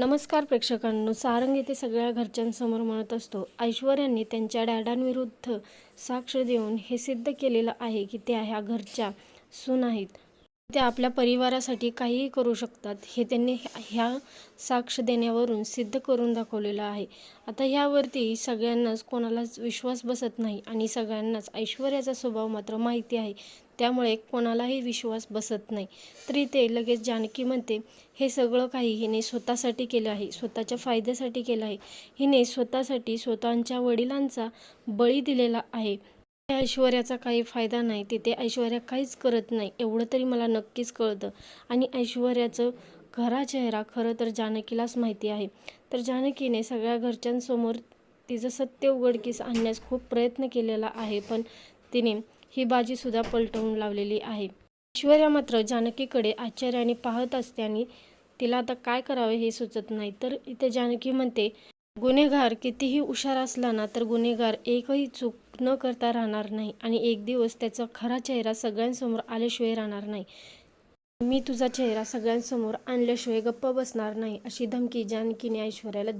नमस्कार प्रेक्षकांनो सारंग येथे सगळ्या घरच्यांसमोर म्हणत असतो ऐश्वर्याने त्यांच्या डॅडांविरुद्ध साक्ष देऊन हे सिद्ध केलेलं आहे की त्या ह्या घरच्या सून आहेत. ते आपल्या परिवारासाठी काहीही करू शकतात. हे त्यांनी ह्या- साक्ष देण्यावरून सिद्ध करून दाखवलेलं आहे. आता ह्यावरती सगळ्यांनाच कोणालाच विश्वास बसत नाही आणि सगळ्यांनाच ऐश्वर्याचा स्वभाव मात्र माहिती आहे. त्यामुळे कोणालाही विश्वास बसत नाही. तरी ते लगेच जानकी म्हणते हे सगळं काही हिने स्वतःसाठी केलं आहे. स्वतःच्या फायद्यासाठी केलं आहे. हिने स्वतःसाठी स्वतःच्या वडिलांचा बळी दिलेला आहे. ऐश्वर्याचा काही फायदा नाही तिथे ऐश्वर्या काहीच करत नाही एवढं तरी मला नक्कीच कळतं. आणि ऐश्वर्याचं खरा चेहरा खरं तर जानकीलाच माहिती आहे. तर जानकीने सगळ्या घरच्यांसमोर तिचं सत्य उघडकीस आणण्यास खूप प्रयत्न केलेला आहे पण तिने ही बाजीसुद्धा पलटवून लावलेली आहे. ऐश्वर्या मात्र जानकीकडे आश्चर्याने पाहत असते आणि तिला आता काय करावे हे सुचत नाही. तर इथे जानकी म्हणते गुन्हेगार कितीही हुशार असला ना तर गुन्हेगार एकही चूक न करता राहणार नाही आणि एक दिवस त्याचा खरा चेहरा सगळ्यांसमोर आल्याशिवाय राहणार नाही. मी तुझा चेहरा सगळ्यांसमोर आणल्याशिवाय गप्प बसणार नाही अशी धमकी जानकीने ऐश्वर्याला